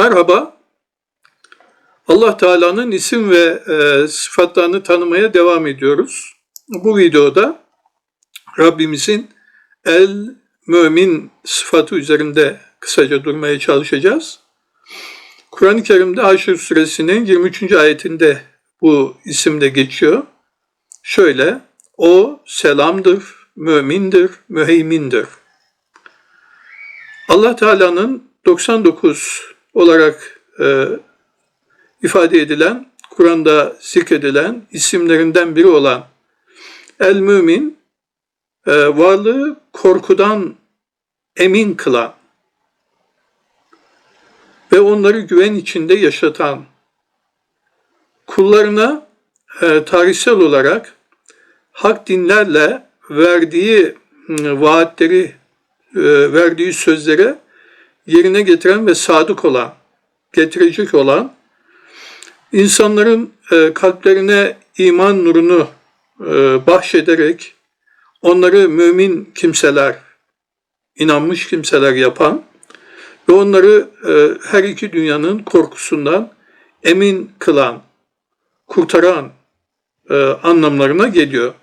Merhaba. Allah Teala'nın isim ve e, sıfatlarını tanımaya devam ediyoruz. Bu videoda Rabbimizin el mümin sıfatı üzerinde kısaca durmaya çalışacağız. Kur'an-ı Kerim'de Haşr suresinin 23. ayetinde bu isim de geçiyor. Şöyle, o selamdır, mümindir, müheymindir. Allah Teala'nın 99 olarak e, ifade edilen, Kur'an'da zikredilen isimlerinden biri olan El Mümin, e, varlığı korkudan emin kılan ve onları güven içinde yaşatan, kullarına e, tarihsel olarak hak dinlerle verdiği vaatleri, e, verdiği sözlere yerine getiren ve sadık olan, getirecek olan, insanların e, kalplerine iman nurunu e, bahşederek onları mümin kimseler, inanmış kimseler yapan ve onları e, her iki dünyanın korkusundan emin kılan, kurtaran anlamlarına geliyor.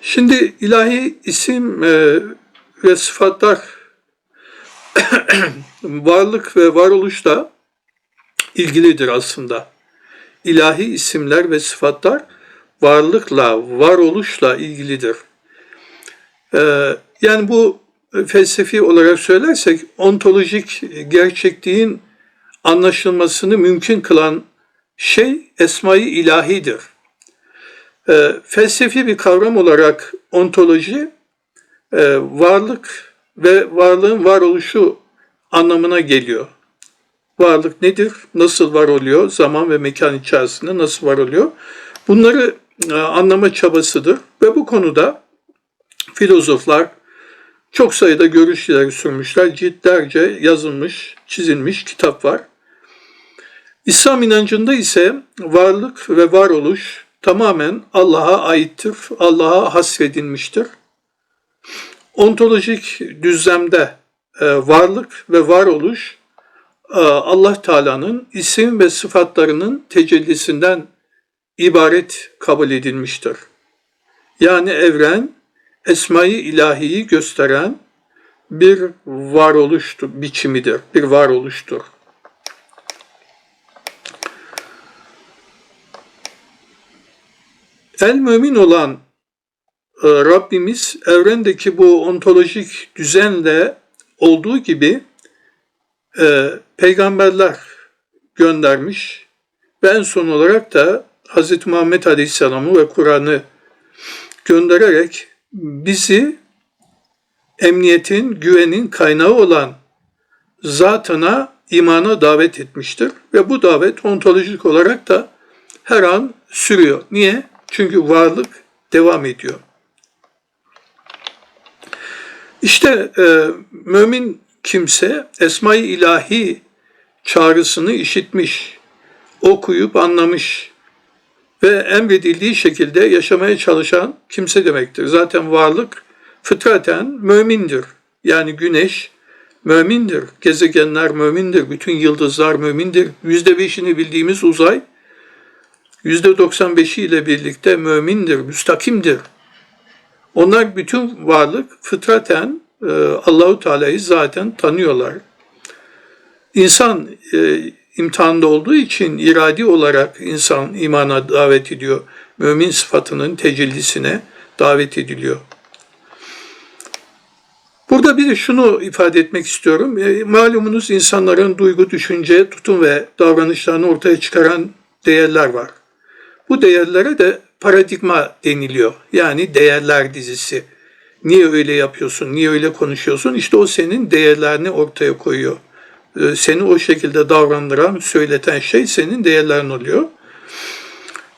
Şimdi ilahi isim ve sıfatlar varlık ve varoluşla ilgilidir aslında. İlahi isimler ve sıfatlar varlıkla, varoluşla ilgilidir. Ee, yani bu felsefi olarak söylersek ontolojik gerçekliğin anlaşılmasını mümkün kılan şey esma-i ilahidir. Ee, felsefi bir kavram olarak ontoloji e, varlık ve varlığın varoluşu anlamına geliyor. Varlık nedir? Nasıl var oluyor? Zaman ve mekan içerisinde nasıl var oluyor? Bunları e, anlama çabasıdır ve bu konuda filozoflar çok sayıda görüşler sürmüşler. Ciltlerce yazılmış, çizilmiş kitap var. İslam inancında ise varlık ve varoluş tamamen Allah'a aittir, Allah'a hasredilmiştir. Ontolojik düzlemde e, varlık ve varoluş e, Allah Teala'nın isim ve sıfatlarının tecellisinden ibaret kabul edilmiştir. Yani evren esmayı ilahiyi gösteren bir varoluştur, biçimidir, bir varoluştur. El mümin olan Rabbimiz evrendeki bu ontolojik düzenle olduğu gibi e, peygamberler göndermiş ve en son olarak da Hz. Muhammed Aleyhisselam'ı ve Kur'an'ı göndererek bizi emniyetin, güvenin kaynağı olan zatına, imana davet etmiştir. Ve bu davet ontolojik olarak da her an sürüyor. Niye? Çünkü varlık devam ediyor. İşte e, mümin kimse Esma-i İlahi çağrısını işitmiş, okuyup anlamış ve emredildiği şekilde yaşamaya çalışan kimse demektir. Zaten varlık fıtraten mümindir. Yani güneş mümindir, gezegenler mümindir, bütün yıldızlar mümindir. Yüzde beşini bildiğimiz uzay, yüzde doksan beşi ile birlikte mümindir, müstakimdir. Onlar bütün varlık fıtraten e, Allahu Teala'yı zaten tanıyorlar. İnsan e, imtihanda olduğu için iradi olarak insan imana davet ediyor. Mümin sıfatının tecellisine davet ediliyor. Burada bir de şunu ifade etmek istiyorum. E, malumunuz insanların duygu, düşünce, tutum ve davranışlarını ortaya çıkaran değerler var. Bu değerlere de paradigma deniliyor. Yani değerler dizisi. Niye öyle yapıyorsun, niye öyle konuşuyorsun? İşte o senin değerlerini ortaya koyuyor. Ee, seni o şekilde davrandıran, söyleten şey senin değerlerin oluyor.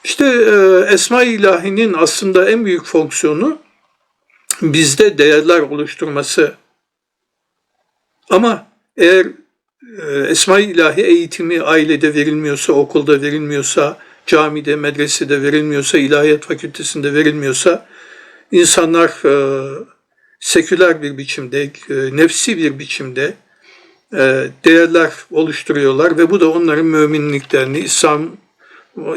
İşte e, Esma-i İlahi'nin aslında en büyük fonksiyonu bizde değerler oluşturması. Ama eğer e, Esma-i İlahi eğitimi ailede verilmiyorsa, okulda verilmiyorsa, camide, medresede verilmiyorsa, ilahiyat fakültesinde verilmiyorsa, insanlar e, seküler bir biçimde, e, nefsi bir biçimde, e, değerler oluşturuyorlar ve bu da onların müminliklerini, İslam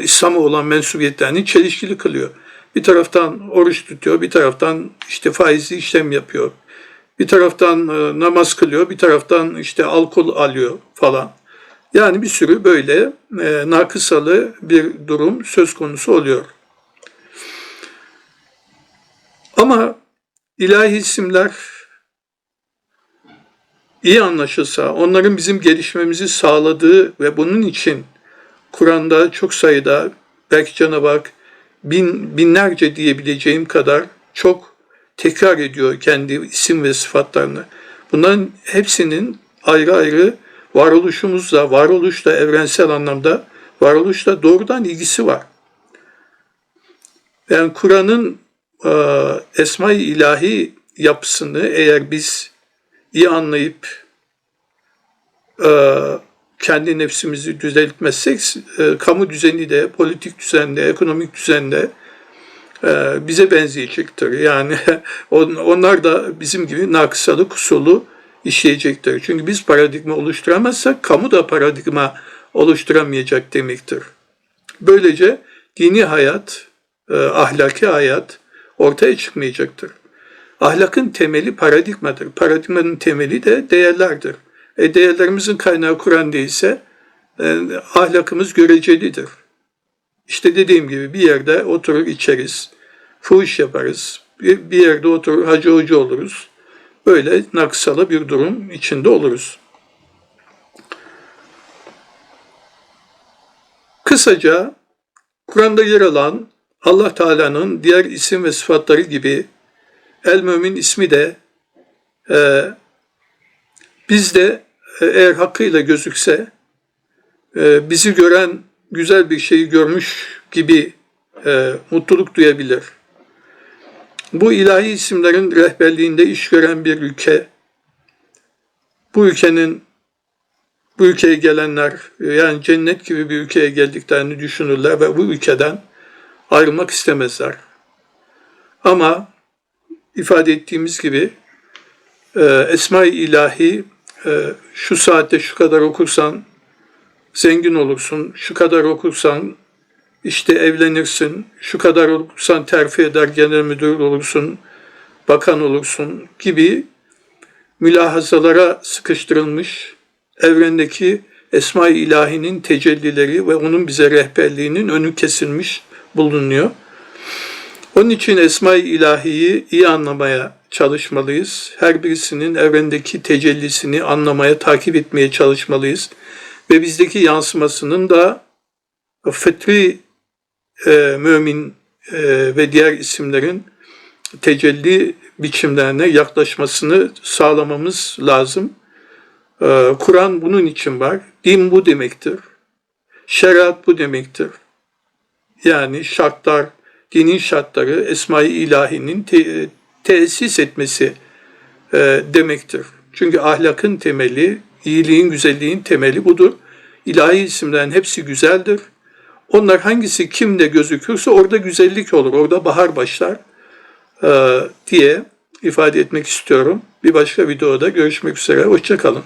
İslam'a olan mensubiyetlerini çelişkili kılıyor. Bir taraftan oruç tutuyor, bir taraftan işte faizli işlem yapıyor. Bir taraftan e, namaz kılıyor, bir taraftan işte alkol alıyor falan. Yani bir sürü böyle e, nakısalı bir durum söz konusu oluyor. Ama ilahi isimler iyi anlaşılsa, onların bizim gelişmemizi sağladığı ve bunun için Kur'an'da çok sayıda, belki Cenab-ı Hak bin, binlerce diyebileceğim kadar çok tekrar ediyor kendi isim ve sıfatlarını. Bunların hepsinin ayrı ayrı varoluşumuzla, varoluşla evrensel anlamda, varoluşla doğrudan ilgisi var. Yani Kur'an'ın e, esma-i ilahi yapısını eğer biz iyi anlayıp e, kendi nefsimizi düzeltmezsek e, kamu düzeni de, politik düzende, ekonomik düzende e, bize benzeyecektir. Yani on, onlar da bizim gibi nakısalı, kusurlu işleyecektir. Çünkü biz paradigma oluşturamazsak kamu da paradigma oluşturamayacak demektir. Böylece dini hayat, e, ahlaki hayat ortaya çıkmayacaktır. Ahlakın temeli paradigmadır. Paradigmanın temeli de değerlerdir. E, değerlerimizin kaynağı Kur'an değilse e, ahlakımız görecelidir. İşte dediğim gibi bir yerde oturur içeriz, fuhuş yaparız, bir, bir yerde oturur hacı hoca oluruz. Böyle naksalı bir durum içinde oluruz. Kısaca Kur'an'da yer alan Allah Teala'nın diğer isim ve sıfatları gibi El Mümin ismi de e, bizde e, eğer hakkıyla gözükse e, bizi gören güzel bir şeyi görmüş gibi e, mutluluk duyabilir. Bu ilahi isimlerin rehberliğinde iş gören bir ülke, bu ülkenin bu ülkeye gelenler yani cennet gibi bir ülkeye geldiklerini düşünürler ve bu ülkeden ayrılmak istemezler. Ama ifade ettiğimiz gibi e, Esma-i İlahi e, şu saatte şu kadar okursan zengin olursun, şu kadar okursan işte evlenirsin, şu kadar okursan terfi eder, genel müdür olursun, bakan olursun gibi mülahazalara sıkıştırılmış evrendeki Esma-i İlahi'nin tecellileri ve onun bize rehberliğinin önü kesilmiş bulunuyor. Onun için Esma-i İlahi'yi iyi anlamaya çalışmalıyız. Her birisinin evrendeki tecellisini anlamaya, takip etmeye çalışmalıyız. Ve bizdeki yansımasının da fıtri e, mümin e, ve diğer isimlerin tecelli biçimlerine yaklaşmasını sağlamamız lazım. E, Kur'an bunun için var. Din bu demektir. Şeriat bu demektir. Yani şartlar, dinin şartları Esma-i İlahi'nin te- tesis etmesi e, demektir. Çünkü ahlakın temeli, iyiliğin, güzelliğin temeli budur. İlahi isimlerin hepsi güzeldir. Onlar hangisi kimde gözükürse orada güzellik olur, orada bahar başlar diye ifade etmek istiyorum. Bir başka videoda görüşmek üzere, hoşçakalın.